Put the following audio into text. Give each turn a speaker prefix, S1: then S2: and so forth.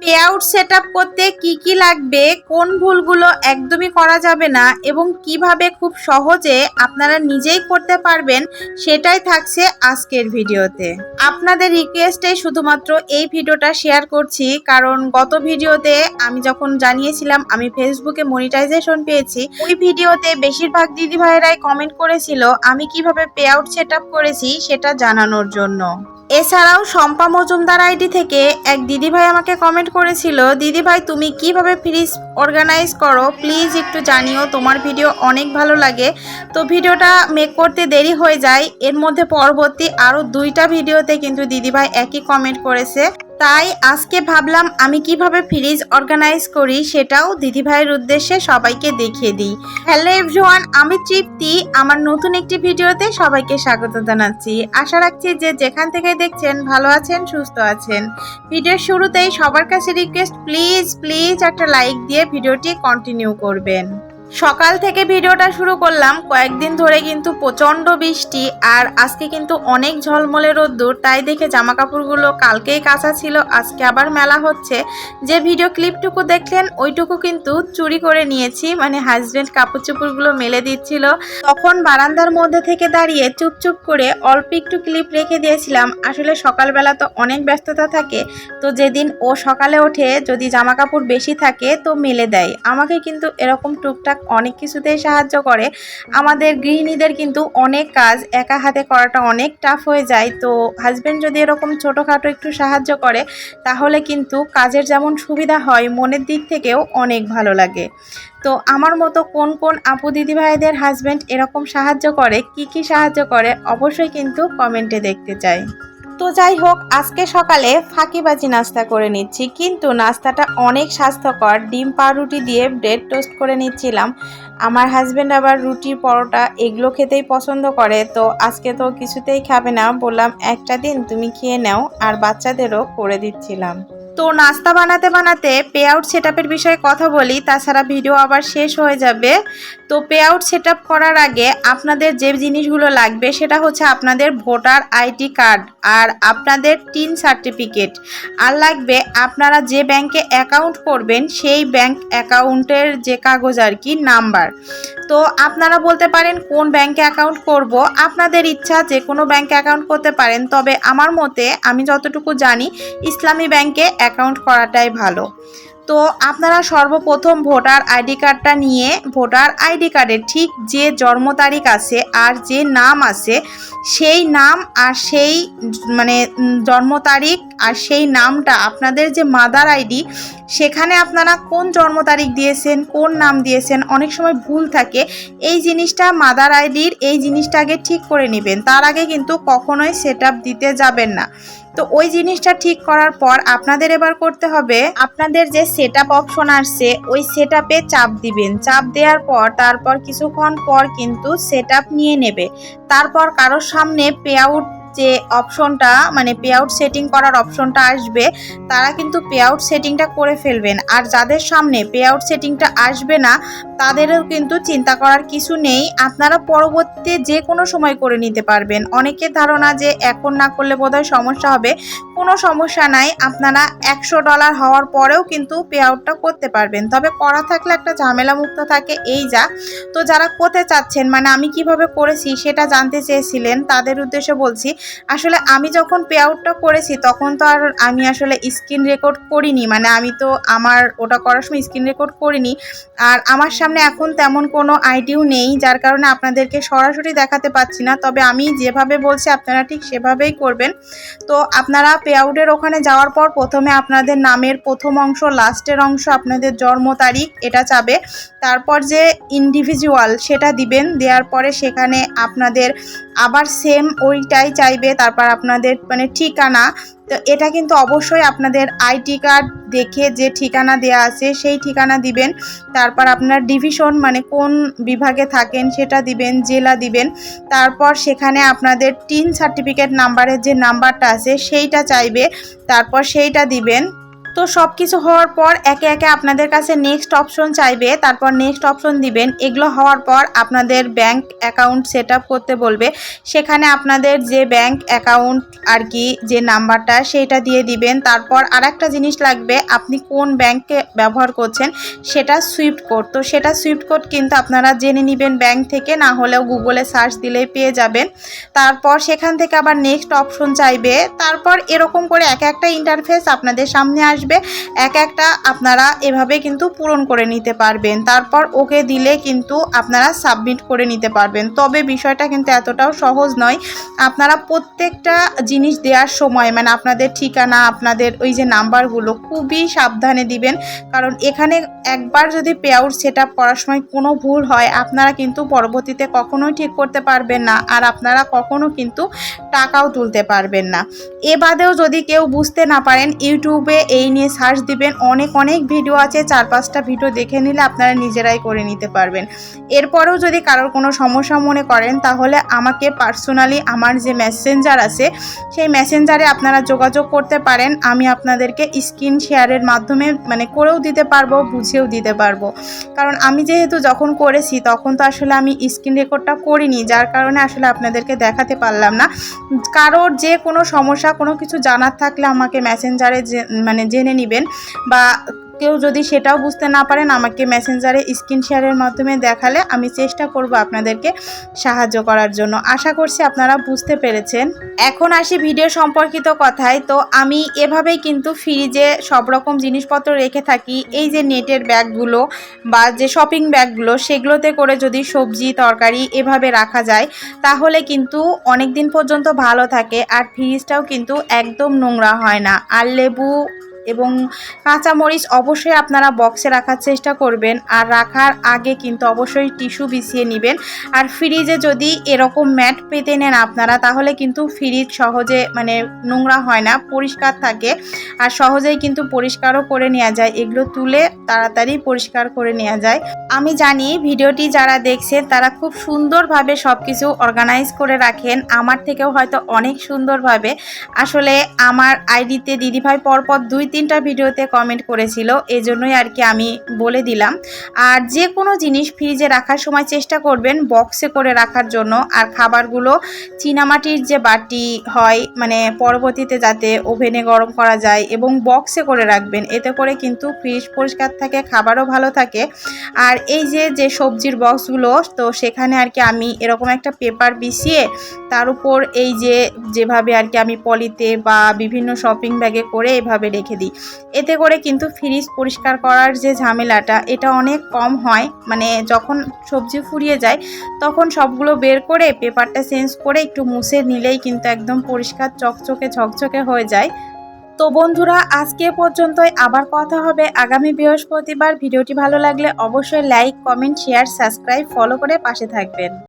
S1: Pay out set করতে কি কি লাগবে, কোন ভুলগুলো একদমই করা যাবে না এবং কীভাবে খুব সহজে আপনারা নিজেই করতে পারবেন সেটাই থাকছে আজকের ভিডিওতে। আপনাদের রিকোয়েস্টে শুধুমাত্র এই ভিডিওটা শেয়ার করছি, কারণ গত ভিডিওতে আমি যখন জানিয়েছিলাম আমি ফেসবুকে মনিটাইজেশন পেয়েছি, ওই ভিডিওতে বেশিরভাগ দিদি ভাইয়েরাই কমেন্ট করেছিল, আমি কীভাবে পে আউট সেট করেছি সেটা জানানোর জন্য। এছাড়াও শম্পা মজুমদার আইডি থেকে এক দিদিভাই আমাকে কমেন্ট করেছিল, দিদিভাই, তুমি কীভাবে ফ্রিজ অর্গানাইজ করো? প্লিজ একটু জানিও, তোমার ভিডিও অনেক ভালো লাগে। তো ভিডিওটা মেক করতে দেরি হয়ে যায়। এর মধ্যে পরবর্তী আরও দুইটা ভিডিওতে কিন্তু দিদিভাই একই কমেন্ট করেছে। তাই আজকে ভাবলাম আমি কীভাবে ফ্রিজ অর্গানাইজ করি সেটাও দিদিভাইয়ের উদ্দেশ্যে সবাইকে দেখিয়ে দিই। হ্যালো এভরিওয়ান আমি তৃপ্তি। আমার নতুন একটি ভিডিওতে সবাইকে স্বাগত জানাচ্ছি। আশা রাখছি যে যেখান থেকে দেখছেন ভালো আছেন, সুস্থ আছেন। ভিডিওর শুরুতেই সবার কাছে রিকোয়েস্ট প্লিজ প্লিজ একটা লাইক দিয়ে ভিডিওটি কন্টিনিউ করবেন। সকাল থেকে ভিডিওটা শুরু করলাম। কয়েকদিন ধরে কিন্তু প্রচণ্ড বৃষ্টি আর আজকে কিন্তু অনেক ঝলমলে রোদ্দুর, তাই দেখে জামা কাপড়গুলো কালকেই কাঁচা ছিল, আজকে আবার মেলা হচ্ছে। যে ভিডিও ক্লিপটুকু দেখলেন, ওইটুকু কিন্তু চুরি করে নিয়েছি মানে হাজব্যান্ড কাপড় চোপড়গুলো মেলে দিচ্ছিল। তখন বারান্দার মধ্যে থেকে দাঁড়িয়ে চুপচুপ করে অল্প একটু ক্লিপ রেখে দিয়েছিলাম। আসলে সকালবেলা তো অনেক ব্যস্ততা থাকে, তো যেদিন ও সকালে ওঠে, যদি জামা কাপড় বেশি থাকে তো মেলে দেয়। আমাকে কিন্তু এরকম টুকটাক অনেক কিছুতেই সাহায্য করে। আমাদের গৃহিণীদের কিন্তু অনেক কাজ, একা হাতে করাটা অনেক টাফ হয়ে যায়। তো হাজব্যান্ড যদি এরকম ছোটোখাটো একটু সাহায্য করে, তাহলে কিন্তু কাজের যেমন সুবিধা হয়, মনের দিক থেকেও অনেক ভালো লাগে। তো আমার মতো কোন কোন আপু দিদি ভাইদের হাজব্যান্ড এরকম সাহায্য করে, কি কি সাহায্য করে, অবশ্যই কিন্তু কমেন্টে দেখতে চাই। তো যাই হোক, আজকে সকালে ফাঁকিবাজি নাস্তা করে নিচ্ছি, কিন্তু নাস্তাটা অনেক স্বাস্থ্যকর। ডিম পাউরুটি দিয়ে ব্রেড টোস্ট করে নিচ্ছিলাম। আমার হাজব্যান্ড আবার রুটি পরোটা এগুলো খেতেই পছন্দ করে, তো আজকে তো কিছুতেই খাবে না। বললাম, একটা দিন তুমি খেয়ে নাও। আর বাচ্চাদেরও করে দিচ্ছিলাম। তো নাস্তা বানাতে বানাতে পে আউট সেট বিষয়ে কথা বলি, তাছাড়া ভিডিও আবার শেষ হয়ে যাবে। তো পে আউট সেট করার আগে আপনাদের যে জিনিসগুলো লাগবে, সেটা হচ্ছে আপনাদের ভোটার আইডি কার্ড আর আপনাদের টিন সার্টিফিকেট আর লাগবে আপনারা যে ব্যাংকে অ্যাকাউন্ট করবেন, সেই ব্যাংক অ্যাকাউন্টের যে কাগজ আর কি নাম্বার তো আপনারা বলতে পারেন, কোন ব্যাংকে অ্যাকাউন্ট করব? আপনাদের ইচ্ছা যে কোনো ব্যাংকে অ্যাকাউন্ট করতে পারেন, তবে আমার মতে, আমি যতটুকু জানি, ইসলামী ব্যাংকে অ্যাকাউন্ট করাটাই ভালো। তো আপনারা সর্বপ্রথম ভোটার আইডি কার্ডটা নিয়ে ভোটার আইডি কার্ডের ঠিক যে জন্ম তারিখ আছে আর যে নাম আছে, সেই নাম আর সেই মানে জন্ম তারিখ আর সেই নামটা, আপনাদের যে মাদার আইডি, সেখানে আপনারা কোন জন্ম তারিখ দিয়েছেন, কোন নাম দিয়েছেন, অনেক সময় ভুল থাকে। এই জিনিসটা মাদার আইডির, এই জিনিসটা আগে ঠিক করে নেবেন। তার আগে কিন্তু কখনোই সেট দিতে যাবেন না। তো ওই জিনিসটা ঠিক করার পর আপনাদের এবার করতে হবে, আপনাদের যে সেট আপ অপশন আসছে, ওই সেট আপে চাপ দিবেন। চাপ দেওয়ার পর, তারপর কিছুক্ষণ পর কিন্তু সেট আপ নিয়ে নেবে। তারপর কারোর সামনে পে আউট যে অপশনটা মানে পে আউট সেটিং করার অপশনটা আসবে, তারা কিন্তু পে আউট সেটিংটা করে ফেলবেন। আর যাদের সামনে পে আউট সেটিংটা আসবে না তাদেরও কিন্তু চিন্তা করার কিছু নেই। আপনারা পরবর্তীতে যে কোনো সময় করে নিতে পারবেন। অনেকের ধারণা যে এখন না করলে বোধহয় সমস্যা হবে, কোনো সমস্যা নাই। আপনারা একশো ডলার হওয়ার পরেও কিন্তু পে আউটটা করতে পারবেন। তবে করা থাকলে একটা ঝামেলা মুক্ত থাকে, এই যা। তো যারা করতে চাচ্ছেন মানে আমি কীভাবে করেছি সেটা জানতে চেয়েছিলেন, তাদের উদ্দেশ্যে বলছি, আসলে আমি যখন পে আউটটা করেছি, তখন তো আর আমি আসলে স্ক্রিন রেকর্ড করিনি। মানে আমি তো আমার, ওটা করার সময় স্ক্রিন রেকর্ড করিনি। আর আমার সামনে এখন তেমন কোনো আইডিও নেই, যার কারণে আপনাদেরকে সরাসরি দেখাতে পাচ্ছি না। তবে আমি যেভাবে বলছি, আপনারা ঠিক সেভাবেই করবেন। তো আপনারা পে আউটের ওখানে যাওয়ার পর প্রথমে আপনাদের নামের প্রথম অংশ, লাস্টের অংশ, আপনাদের জন্ম তারিখ, এটা চাবে। তারপর যে ইন্ডিভিজুয়াল সেটা দিবেন। দেওয়ার পরে সেখানে আপনাদের আবার সেম ওইটাই চাইবে। তারপর আপনাদের মানে ঠিকানা তো এটা কিন্তু অবশ্যই আপনাদের আইটি কার্ড দেখে যে ঠিকানা দেয়া আছে সেই ঠিকানা দিবেন। তারপর আপনার ডিভিশন মানে কোন বিভাগে থাকেন সেটা দিবেন, জেলা দিবেন। তারপর সেখানে আপনাদের টিন সার্টিফিকেট নাম্বারের যে নাম্বারটা আছে সেইটা চাইবে। তারপর সেইটা দিবেন। তো সব কিছু হওয়ার পর একে একে আপনাদের কাছে নেক্সট অপশন চাইবে, তারপর নেক্সট অপশন দিবেন। এগুলো হওয়ার পর আপনাদের ব্যাংক অ্যাকাউন্ট সেট করতে বলবে। সেখানে আপনাদের যে ব্যাংক অ্যাকাউন্ট আর কি যে নাম্বারটা সেইটা দিয়ে দিবেন। তারপর আর একটা জিনিস লাগবে, আপনি কোন ব্যাংকে ব্যবহার করছেন সেটা সুইফট কোড তো সেটা সুইফট কোড কিন্তু আপনারা জেনে নেবেন ব্যাংক থেকে, না হলেও গুগলে সার্চ দিলেই পেয়ে যাবেন। তারপর সেখান থেকে আবার নেক্সট অপশন চাইবে। তারপর এরকম করে এক একটা ইন্টারফেস আপনাদের সামনে আসবে। এক একটা আপনারা এভাবে কিন্তু পূরণ করে নিতে পারবেন। তারপর ওকে দিলে কিন্তু আপনারা সাবমিট করে নিতে পারবেন। তবে বিষয়টা কিন্তু এতটাও সহজ নয়, আপনারা প্রত্যেকটা জিনিস দেওয়ার সময় মানে আপনাদের ঠিকানা, আপনাদের ওই যে নাম্বারগুলো খুবই সাবধানে দিবেন। কারণ এখানে একবার যদি পে আউট সেট আপ করার সময় কোনো ভুল হয়, আপনারা কিন্তু পরবর্তীতে কখনোই ঠিক করতে পারবেন না আর আপনারা কখনো কিন্তু টাকাও তুলতে পারবেন না। এ বাদেও যদি কেউ বুঝতে না পারেন, ইউটিউবে এই নিয়ে সার্চ দিবেন। অনেক অনেক ভিডিও আছে। চার, পাঁচটা ভিডিও দেখে নিলে আপনারা নিজেরাই করে নিতে পারবেন। এরপরেও যদি কারোর কোনো সমস্যা মনে করেন, তাহলে আমাকে পার্সোনালি আমার যে মেসেঞ্জার আছে, সেই মেসেঞ্জারে আপনারা যোগাযোগ করতে পারেন। আমি আপনাদেরকে স্ক্রিন শেয়ারের মাধ্যমে মানে করেও দিতে পারব বুঝিয়েও দিতে পারব। কারণ আমি যেহেতু যখন করেছি, তখন তো আসলে আমি স্ক্রিন রেকর্ডটা করিনি, যার কারণে আসলে আপনাদেরকে দেখাতে পারলাম না। কারোর যে কোনো সমস্যা, কোনো কিছু জানার থাকলে আমাকে মেসেঞ্জারে যে মানে জেনে নেবেন বা কেউ যদি সেটাও বুঝতে না পারেন, আমাকে মেসেঞ্জারে স্ক্রিন শেয়ারের মাধ্যমে দেখালে আমি চেষ্টা করব আপনাদেরকে সাহায্য করার জন্য। আশা করছি আপনারা বুঝতে পেরেছেন। এখন আসি ভিডিও সম্পর্কিত কথায়। তো আমি এভাবেই কিন্তু ফ্রিজে সব রকম জিনিসপত্র রেখে থাকি। এই যে নেটের ব্যাগগুলো বা যে শপিং ব্যাগগুলো সেগুলোতে করে যদি সবজি, তরকারি এভাবে রাখা যায়, তাহলে কিন্তু অনেক দিন পর্যন্ত ভালো থাকে। আর ফ্রিজটাও কিন্তু একদম নোংরা হয় না। আর লেবু এবং কাঁচামরিচ অবশ্যই আপনারা বক্সে রাখার চেষ্টা করবেন। আর রাখার আগে কিন্তু অবশ্যই টিস্যু বিছিয়ে নেবেন। আর ফ্রিজে যদি এরকম ম্যাট পেতে নেন আপনারা, তাহলে কিন্তু ফ্রিজ সহজে মানে নোংরা হয় না, পরিষ্কার থাকে। আর সহজেই কিন্তু পরিষ্কারও করে নেওয়া যায়। এগুলো তুলে তাড়াতাড়ি পরিষ্কার করে নেওয়া যায়। আমি জানি ভিডিওটি যারা দেখছেন, তারা খুব সুন্দরভাবে সব কিছু অর্গানাইজ করে রাখেন। আমার থেকেও হয়তো অনেক সুন্দরভাবে। আসলে আমার আইডিতে দিদিভাই পরপর দুই তিনটা ভিডিওতে কমেন্ট করেছিল, এজন্যই আর কি আমি বলে দিলাম। আর যে কোনো জিনিস ফ্রিজে রাখার সময় চেষ্টা করবেন বক্সে করে রাখার জন্য। আর খাবারগুলো চীনামাটির যে বাটি হয় মানে পরবর্তীতে যাতে ওভেনে গরম করা যায় এবং বক্সে করে রাখবেন, এতে করে কিন্তু ফ্রিজ পরিষ্কার থাকে, খাবারও ভালো থাকে। আর এই যে যে সবজির বক্সগুলো তো সেখানে আর কি আমি এরকম একটা পেপার বিছিয়ে তার উপর এই যে, যেভাবে আর কি আমি পলিতে বা বিভিন্ন শপিং ব্যাগে করে এভাবে রেখে দিই। এতে করে কিন্তু ফ্রিজ পরিষ্কার করার যে ঝামেলাটা, এটা অনেক কম হয়। মানে যখন সবজি ফুরিয়ে যায়, তখন সবগুলো বের করে পেপারটা চেঞ্জ করে একটু মুছে নিলেই কিন্তু একদম পরিষ্কার চকচকে ঝকঝকে হয়ে যায়। তো বন্ধুরা, আজকে পর্যন্তই। আবার কথা হবে আগামী বৃহস্পতিবার। ভিডিওটি ভালো লাগলে অবশ্যই like comment share subscribe follow করে পাশে থাকবেন।